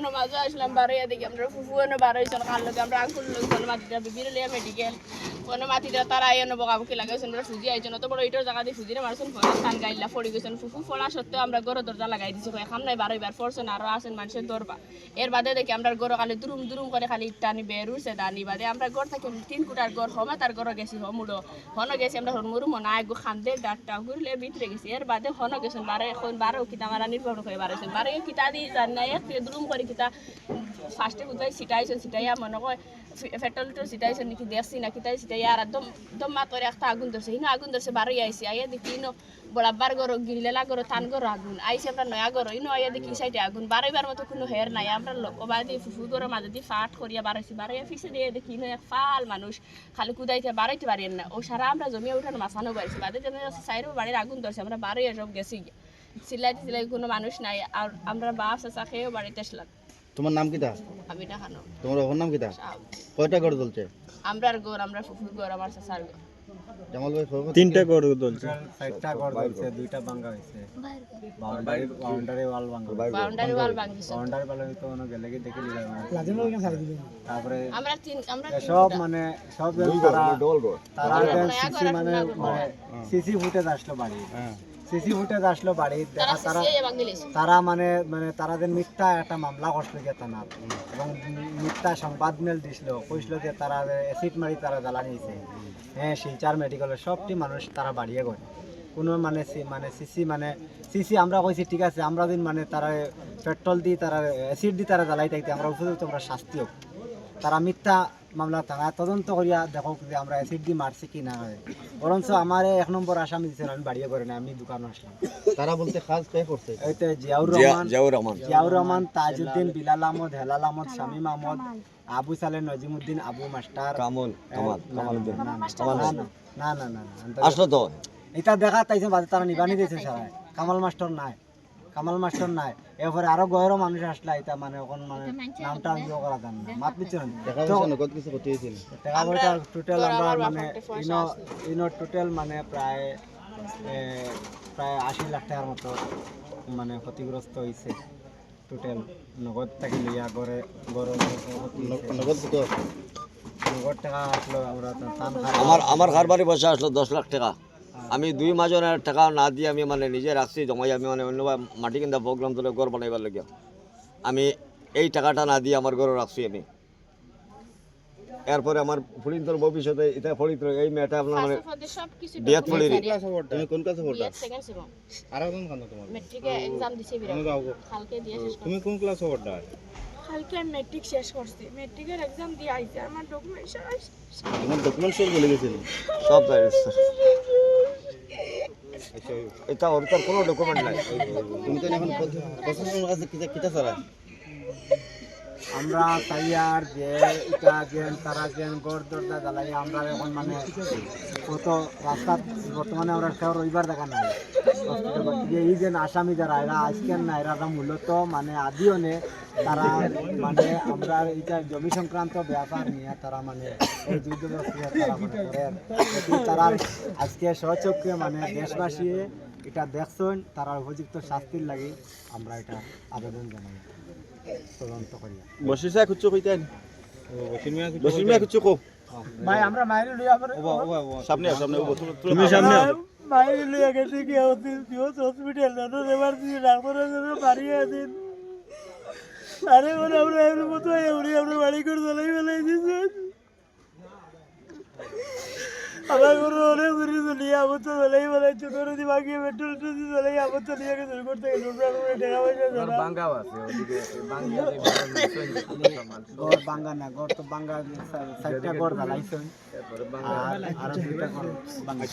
নমাজও বারো খালি দুরুম দুরুম করে খালি টানি বের দানি বাদে আমরা গড় থাকি তিন কুটার গড় হমে তার গড় গেছি হমুড়ো হন গেছি আমরা হরমুরু মনে আগু খান্দে ডাটটা ঘুরলে গেছি এর বাদে হন গেছেন বারো এখন বারো কিতা মারা নির্ভর করে বারোছেন বারো কিতা দিয়ে জান না এক দুরুম করে কিতা ফার্স্টে কোথায় সিটাইছেন সিটাইয়া মনে কয় পেট্রোল টো সিটাইছেন নাকি দেখছি না কিতাই সিটাইয়া আর দম দম মা করে একটা আগুন ধরছে হিনো আগুন ধরছে বারো আইসি আইয়া দেখি ইনো বরাবর গরো গিরিলেলা গরো টান গরো আগুন। আইসি আমরা নয়া গরো ইনো আইয়া দেখি সাইডে আগুন। বারোবার মতো কোনো হের নাই। আমরা লোকবা দিয়ে ফুফু গরো মাঝে দিয়ে ফাট করিয়া বাড়াইছি বাড়াইয়া ফিসে দিয়ে দেখি ইনো এক ফাল মানুষ খালি কুদাইতে বাড়াইতে পারেন না। ও সারা আমরা জমিয়ে উঠানো মাছানো বাড়িছি বাদে যেন সাইডে বাড়ির আগুন ধরছে আমরা বারোই সব গেছি গিয়া। সিলাই সিলাই কোনো মানুষ নাই। আর আমরা বাপ চাচা খেয়েও বাড়িতে আসলাম। তোমার নাম কিটা আমি না খানো তোমার ওর নাম কিটা। কয়টা গড় চলছে আমরার গোর আমরা ফুফুর গোর আমার চাচার গোর। জামাল ভাই খবর তিনটা গরু চলছে চারটা ঘর হয়েছে। দুইটা boundary boundary wall boundary wall ভাঙিছে বাউন্ডারি ওয়াল হয়তো অন্য গেলে কি দেখে নিলাম। তারপরে আমরা তিন আমরা তিন সব মানে সব তারা তারা সিসি মানে মানে সিসি ফুটেজ আসলো বাড়ি হ্যাঁ। সিসি ফুটেজ আসলো বাড়ি তারা দেখা তারা তারা মানে মানে তারা যে মিথ্যা একটা মামলা করছিল যে তানা এবং মিথ্যা সংবাদ মেল দিছিল কইছিল যে তারা অ্যাসিড মারি তারা জ্বালানি দিছে হ্যাঁ শিলচার মেডিকেলের সবটি মানুষ তারা বাড়িয়ে করে কোনো মানে মানে সিসি মানে সিসি আমরা কইছি ঠিক আছে আমরা দিন মানে তারা পেট্রোল দিয়ে তারা অ্যাসিড দিয়ে তারা জ্বালাই থাকতে আমরা উপযুক্ত আমরা শাস্তি হোক। তারা মিথ্যা মামলা তারা তদন্ত করিয়া দেখো যে আমরা অ্যাসিড দিয়ে মারছি কি না হয় বরঞ্চ আমার এক নম্বর আসামি দিচ্ছেন আমি বাড়িয়ে করে না আমি দোকানে আসলাম তারা বলতে কাজ কে করছে এই তো জিয়াউর রহমান জিয়াউর রহমান জিয়াউর রহমান তাজউদ্দিন বিলাল আহমদ হেলাল আহমদ শামীম আহমদ আবু সালে নজিমুদ্দিন আবু মাস্টার কামল কামাল কামালউদ্দিন না, না, না, না, না, না, না, না। আসলো তো এটা দেখা তাইছে বাদে তারা নিবানি দিয়েছে সারা কামাল মাস্টার নাই কামাল মাস্টার নাই। এরপরে আরও গয়েরও মানুষ আসলা এটা মানে এখন মানে নামটা ইয়ে করা যান না মাত দিচ্ছে না। দেখা যাচ্ছে নগদ কিছু হয়েছিল। টাকা পয়সা টোটাল আমরা মানে ইনো ইনো টোটাল মানে প্রায় এ, প্রায় আশি লাখ টাকার মতো মানে ক্ষতিগ্রস্ত হয়েছে টোটাল নগদ থেকে লিয়া করে গড় নগদ নগদ টাকা আসলো আমরা আমার আমার ঘর বাড়ি বসে আসলো দশ লাখ টাকা। আমি দুই মাজনের টাকা না দিয়ে আমি মানে নিজে রাখছি জমাই আমি মানে অন্য মাটি কিনা প্রোগ্রাম তোলে ঘর বানাইবার লাগে। আমি এই টাকাটা না দিয়ে আমার ঘরে রাখছি আমি। এরপরে আমার ফরিদর ভবিষ্যতে এটা ফরিদ এই মেয়েটা আপনার মানে বিয়াত রে। তুমি কোন ক্লাসে পড়তা আর কোন কান্দ তোমার মেট্রিকে এক্সাম দিছি বিরাট। কালকে দিয়ে শেষ করছি। তুমি কোন ক্লাসে পড়তা কালকে আমি মেট্রিক শেষ করছি। মেট্রিকের এক্সাম দিয়ে আইছে, আমার ডকুমেন্ট আমার ডকুমেন্ট সব বলে গেছিল? সব বাইরে। আচ্ছা এটা ওর তার কোনো ডকুমেন্ট নাই। তুমি তো এখন প্রশাসনের কাছে কিটা কিটা ছাড়া? আমরা তাইয়ার যে এটা যে তারা যে গড় দরজা জ্বালাই আমরা এখন মানে কত রাস্তা, বর্তমানে আমরা কেউ রবিবার দেখা নাই। যে এই যে আসামি যারা, এরা আজকের না, এরা মূলত মানে আদিও নে তারা মানে আমরা এটা জমি সংক্রান্ত ব্যাপার নিয়ে তারা মানে এই যুদ্ধ তারা আজকে সচক্ষে মানে দেশবাসী এটা দেখছেন, তারা উপযুক্ত শাস্তির লাগে আমরা এটা আবেদন জানাই। তদন্ত করি বসি সাহেব কুচু কইতেন বসির মিয়া কো ভাই আমরা মাইরে লই আবার সামনে সামনে তুমি সামনে। মাইরে লই গেছে কি হচ্ছে পিওস হসপিটাল না এমার্জেন্সি ডাক্তারের জন্য বাড়ি আছেন আরে বলে আমরা এর মতো আমরা বাড়ি করে চলাই ফেলাই দিয়েছেন আমার কোনো অনেক দূরে চলিয়ে তো চলাই ফেলাই ছোট নদী বাগিয়ে পেট্রোল টুজি চলাই আমার তো নিয়ে গেছে করতে গেছে টাকা পয়সা ছাড়া গড় বাঙ্গা না গড় তো বাঙ্গা সাইডটা গড় জ্বালাইছেন। আর আর দুইটা গড় বাঙ্গা।